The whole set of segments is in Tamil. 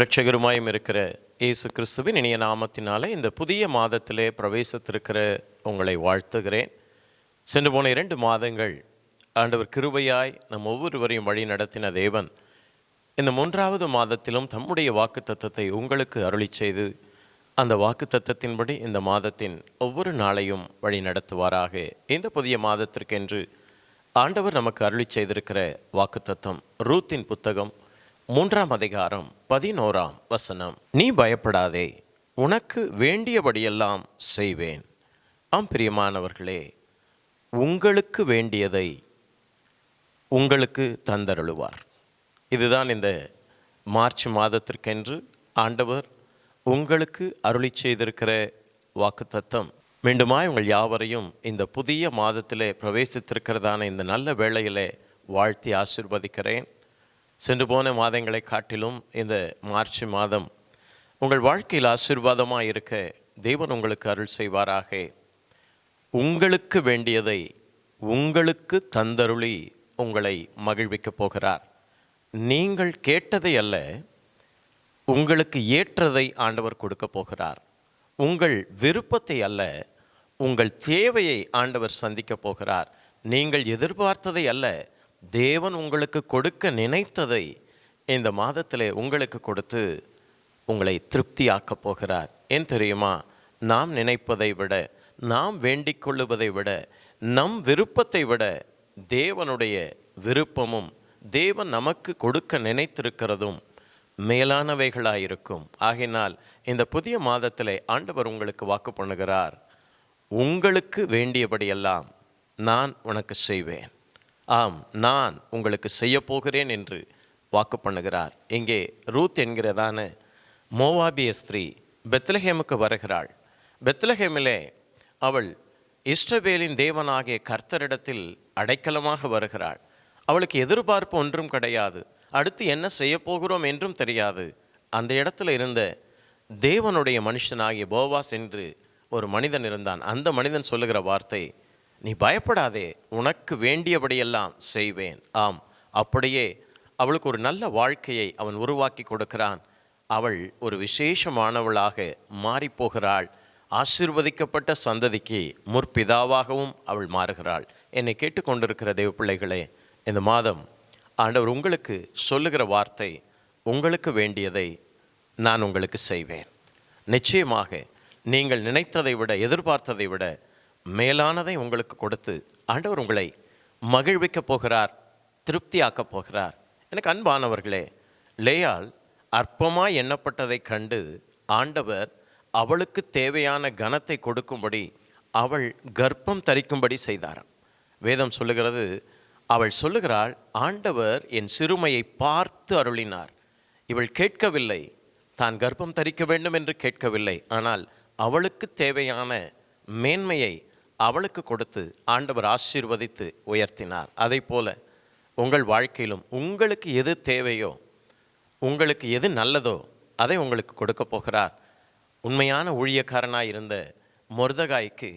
ரட்சகருமாயும் இருக்கிற இயேசு கிறிஸ்துவின் இனிய நாமத்தினாலே இந்த புதிய மாதத்திலே பிரவேசத்திருக்கிற உங்களை வாழ்த்துகிறேன். சென்று போன இரண்டு மாதங்கள் ஆண்டவர் கிருபையாய் நம் ஒவ்வொருவரையும் வழி நடத்தின தேவன் இந்த மூன்றாவது மாதத்திலும் தம்முடைய வாக்கு தத்தத்தை உங்களுக்கு அருளி செய்து அந்த வாக்கு தத்தத்தின்படி இந்த மாதத்தின் ஒவ்வொரு நாளையும் வழி நடத்துவாராக. இந்த புதிய மாதத்திற்கென்று ஆண்டவர் நமக்கு அருளி செய்திருக்கிற வாக்கு தத்தம் ரூத்தின் புத்தகம் மூன்றாம் அதிகாரம் பதினோராம் வசனம். நீ பயப்படாதே உனக்கு வேண்டியபடியெல்லாம் செய்வேன். ஆம் பிரியமானவர்களே உங்களுக்கு வேண்டியதை உங்களுக்கு தந்தருளுவார். இதுதான் இந்த மார்ச் மாதத்திற்கென்று ஆண்டவர் உங்களுக்கு அருளி செய்திருக்கிற வாக்குத்தத்தம். மீண்டுமாய் உங்கள் யாவரையும் இந்த புதிய மாதத்திலே பிரவேசித்திருக்கிறதான இந்த நல்ல வேளையிலே வாழ்த்தி ஆசிர்வதிக்கிறேன். சென்று போன மாதங்களை காட்டிலும் இந்த மார்ச் மாதம் உங்கள் வாழ்க்கையில் ஆசீர்வாதமாக இருக்க தேவன் உங்களுக்கு அருள் செய்வாராக. உங்களுக்கு வேண்டியதை உங்களுக்கு தந்தருளி உங்களை மகிழ்விக்கப் போகிறார். நீங்கள் கேட்டதை அல்ல உங்களுக்கு ஏற்றதை ஆண்டவர் கொடுக்க போகிறார். உங்கள் விருப்பத்தை அல்ல உங்கள் தேவையை ஆண்டவர் சந்திக்கப் போகிறார். நீங்கள் எதிர்பார்த்ததை அல்ல தேவன் உங்களுக்கு கொடுக்க நினைத்ததை இந்த மாதத்திலே உங்களுக்கு கொடுத்து உங்களை திருப்தியாக்கப் போகிறார். ஏன் தெரியுமா? நாம் நினைப்பதை விட நாம் வேண்டிக் கொள்ளுவதை விட நம் விருப்பத்தை விட தேவனுடைய விருப்பமும் தேவன் நமக்கு கொடுக்க நினைத்திருக்கிறதும் மேலானவைகளாயிருக்கும். ஆகையினால் இந்த புதிய மாதத்திலே ஆண்டவர் உங்களுக்கு வாக்கு பண்ணுகிறார். உங்களுக்கு வேண்டியபடியெல்லாம் நான் உனக்கு செய்வேன். ஆம் நான் உங்களுக்கு செய்ய போகிறேன் என்று வாக்கு பண்ணுகிறார். இங்கே ரூத் என்கிறதான மோவாபிய ஸ்திரீ பெத்லஹேமுக்கு வருகிறாள். பெத்லஹேமிலே அவள் இஸ்ரவேலின் தேவனாகிய கர்த்தரிடத்தில் அடைக்கலமாக வருகிறாள். அவளுக்கு எதிர்பார்ப்பு ஒன்றும் கிடையாது. அடுத்து என்ன செய்ய போகிறோம் என்றும் தெரியாது. அந்த இடத்துல இருந்த தேவனுடைய மனுஷனாகிய போவாஸ் என்று ஒரு மனிதன் இருந்தான். அந்த மனிதன் சொல்லுகிற வார்த்தை நீ பயப்படாதே உனக்கு வேண்டியபடியெல்லாம் செய்வேன். ஆம் அப்படியே அவளுக்கு ஒரு நல்ல வாழ்க்கையை அவன் உருவாக்கி கொடுக்கிறான். அவள் ஒரு விசேஷமானவளாக மாறிப்போகிறாள். ஆசீர்வதிக்கப்பட்ட சந்ததிக்கு முற்பிதாவாகவும் அவள் மாறுகிறாள். என்னை கேட்டுக்கொண்டிருக்கிற தேவ பிள்ளைகளே இந்த மாதம் ஆண்டவர் உங்களுக்கு சொல்லுகிற வார்த்தை உங்களுக்கு வேண்டியதை நான் உங்களுக்கு செய்வேன். நிச்சயமாக நீங்கள் நினைத்ததை விட எதிர்பார்த்ததை விட மேலானதை உங்களுக்கு கொடுத்து ஆண்டவர் உங்களை மகிழ்விக்கப் போகிறார் திருப்தியாக்கப் போகிறார். எனக்கு அன்பானவர்களே லேயால் அற்பமாய் எண்ணப்பட்டதைக் கண்டு ஆண்டவர் அவளுக்கு தேவையான கனத்தை கொடுக்கும்படி அவள் கர்ப்பம் தரிக்கும்படி செய்தாராம். வேதம் சொல்லுகிறது அவள் சொல்லுகிறாள் ஆண்டவர் என் சிறுமையை பார்த்து அருளினார். இவள் கேட்கவில்லை. தான் கர்ப்பம் தரிக்க வேண்டும் என்று கேட்கவில்லை. ஆனால் அவளுக்கு தேவையான மேன்மையை அவளுக்கு கொடுத்து ஆண்டவர் ஆசீர்வதித்து உயர்த்தினார். அதை போல உங்கள் வாழ்க்கையிலும் உங்களுக்கு எது தேவையோ உங்களுக்கு எது நல்லதோ அதை உங்களுக்கு கொடுக்க போகிறார். உண்மையான ஊழியக்காரனாக இருந்த மொர்தகாய்க்கு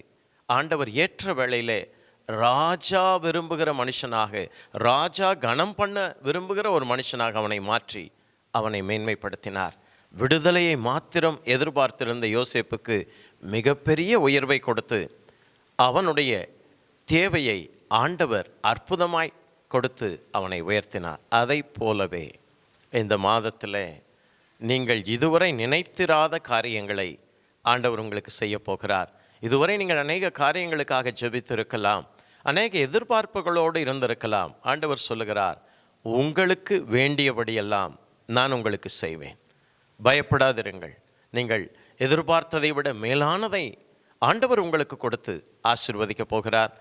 ஆண்டவர் ஏற்ற வேளையிலே ராஜா விரும்புகிற மனுஷனாக ராஜா கனம் பண்ண விரும்புகிற ஒரு மனுஷனாக அவனை மாற்றி அவனை மேன்மைப்படுத்தினார். விடுதலையை மாத்திரம் எதிர்பார்த்திருந்த யோசேப்புக்கு மிகப்பெரிய உயர்வை கொடுத்து அவனுடைய தேவையை ஆண்டவர் அற்புதமாய் கொடுத்து அவனை உயர்த்தினார். அதை போலவே இந்த மாதத்தில் நீங்கள் இதுவரை நினைத்திராத காரியங்களை ஆண்டவர் உங்களுக்கு செய்ய போகிறார். இதுவரை நீங்கள் அநேக காரியங்களுக்காக ஜெபித்திருக்கலாம். அநேக எதிர்பார்ப்புகளோடு இருந்திருக்கலாம். ஆண்டவர் சொல்லுகிறார் உங்களுக்கு வேண்டியபடியெல்லாம் நான் உங்களுக்கு செய்வேன். பயப்படாதிருங்கள். நீங்கள் எதிர்பார்த்ததை விட மேலானதை ஆண்டவர் உங்களுக்கு கொடுத்து ஆசிர்வதிக்க போகிறார்.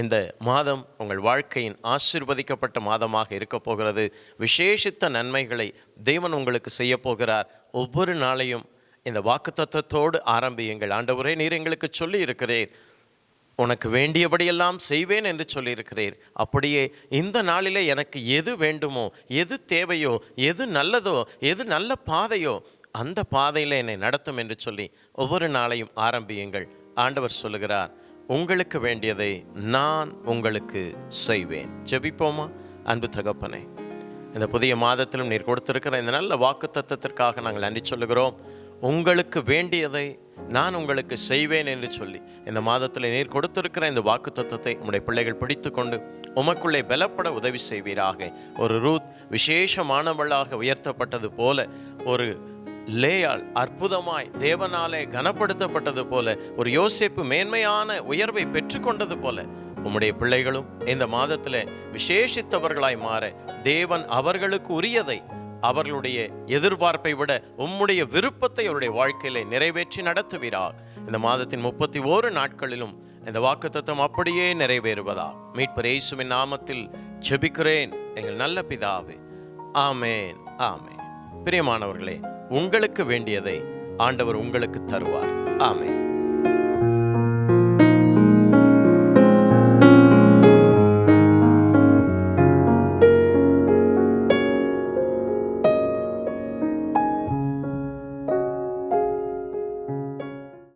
இந்த மாதம் உங்கள் வாழ்க்கையின் ஆசிர்வதிக்கப்பட்ட மாதமாக இருக்க போகிறது. விசேஷித்த நன்மைகளை தேவன் உங்களுக்கு செய்ய போகிறார். ஒவ்வொரு நாளையும் இந்த வாக்குத்தத்தத்தோடு ஆரம்பியுங்கள். ஆண்டவரே நீர் எங்களுக்கு சொல்லி இருக்கிறேன் உனக்கு வேண்டியபடியெல்லாம் செய்வேன் என்று சொல்லியிருக்கிறீர். அப்படியே இந்த நாளிலே எனக்கு எது வேண்டுமோ எது தேவையோ எது நல்லதோ எது நல்ல பாதையோ அந்த பாதையில் என்னை நடத்தும் என்று சொல்லி ஒவ்வொரு நாளையும் ஆரம்பியுங்கள். ஆண்டவர் சொல்லுகிறார் உங்களுக்கு வேண்டியதை நான் உங்களுக்கு செய்வேன். ஜெபிப்போமா? அன்பு தகப்பனே இந்த புதிய மாதத்திலும் நீர் கொடுத்திருக்கிற இந்த நல்ல வாக்கு தத்துவத்திற்காக நாங்கள் நன்றி சொல்லுகிறோம். உங்களுக்கு வேண்டியதை நான் உங்களுக்கு செய்வேன் என்று சொல்லி இந்த மாதத்தில் நீர் கொடுத்திருக்கிற இந்த வாக்கு தத்துவத்தை உங்களுடைய பிள்ளைகள் பிடித்துக்கொண்டு உமக்குள்ளே பலப்பட உதவி செய்வீராக. ஒரு ரூத் விசேஷமானவளாக உயர்த்தப்பட்டது போல ஒரு லேயாள் அற்புதமாய் தேவனாலே கனப்படுத்தப்பட்டது போல ஒரு யோசிப்பு மேன்மையான உயர்வை பெற்றுக்கொண்டது போல உம்முடைய பிள்ளைகளும் இந்த மாதத்தில் விசேஷித்தவர்களாய் மாற தேவன் அவர்களுக்கு உரியதை அவர்களுடைய எதிர்பார்ப்பை விட உம்முடைய விருப்பத்தை அவருடைய வாழ்க்கையில நிறைவேற்றி நடத்துவீரார் இந்த மாதத்தின் முப்பத்தி ஓரு நாட்களிலும் இந்த வாக்குத்தத்தம் அப்படியே நிறைவேறுவதா? மீட்பர் இயேசுவின் நாமத்தில் ஜெபிக்கிறேன் எங்கள் நல்ல பிதாவே. ஆமேன் ஆமேன். பிரியமானவர்களே உங்களுக்கு வேண்டியதை ஆண்டவர் உங்களுக்கு தருவார். ஆமே